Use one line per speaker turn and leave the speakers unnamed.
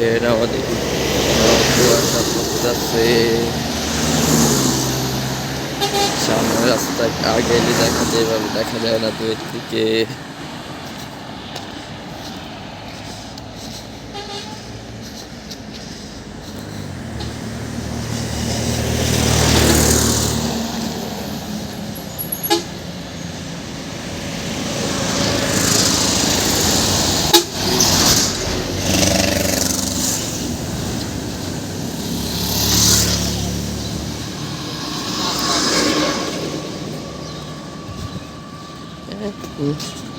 দেখেন আমাদের কুয়াশা সামনে রাস্তায় আগে দেখা যায় দেখা যায় না দূরের থেকে É.